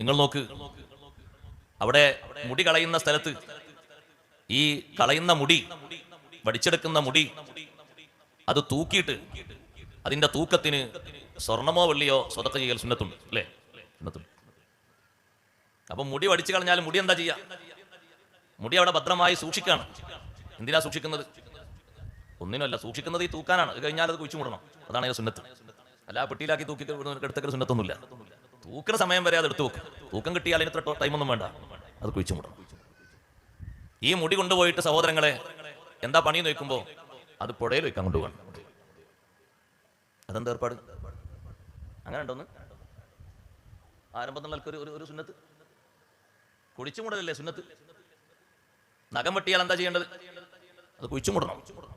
നിങ്ങൾ നോക്ക്. അവിടെ മുടി കളയുന്ന സ്ഥലത്ത് ഈ കളയുന്ന മുടി വടിച്ചെടുക്കുന്ന മുടി അത് തൂക്കിയിട്ട് അതിന്റെ തൂക്കത്തിന് സ്വർണമോ വെള്ളിയോ സ്വതക്ക ചെയ്യൽ സുന്നത്തുണ്ട് അല്ലേ? അപ്പൊ മുടി വടിച്ചു കളഞ്ഞാൽ മുടി എന്താ ചെയ്യാ? മുടി അവിടെ ഭദ്രമായി സൂക്ഷിക്കാണ്. എന്തിനാ സൂക്ഷിക്കുന്നത്? ഒന്നിനല്ല സൂക്ഷിക്കുന്നത് ഈ തൂക്കാനാണ്. കഴിഞ്ഞാൽ അത് കുഴിച്ചു മുടണം. അതാണ് സുന്നത്ത്. അല്ല പെട്ടിയിലാക്കി തൂക്കി എടുത്തൊക്കെ സുന്നത്തൊന്നുമില്ല. തൂക്കുന്ന സമയം വരെ അത് എടുത്തു വെക്കും. തൂക്കം കിട്ടിയാൽ അതിന് ഇത്ര ടൈമൊന്നും വേണ്ട. അത് കുഴിച്ചു മുടണം. ഈ മുടി കൊണ്ടുപോയിട്ട് സഹോദരങ്ങളെ എന്താ പണി നോക്കുമ്പോ അത് പുഴയിൽ വെക്കാൻ കൊണ്ടുപോകണം. അതെന്താ ഏർപ്പാട്? അങ്ങനെ ഉണ്ടോന്ന് ഒരു ഒരു- ഒരു സുന്നത്ത്. കുഴിച്ചു മുടലല്ലേ സുന്നത്ത്? നഖം വെട്ടിയാൽ എന്താ ചെയ്യേണ്ടത്? അത് കുഴിച്ചു മൂടണം.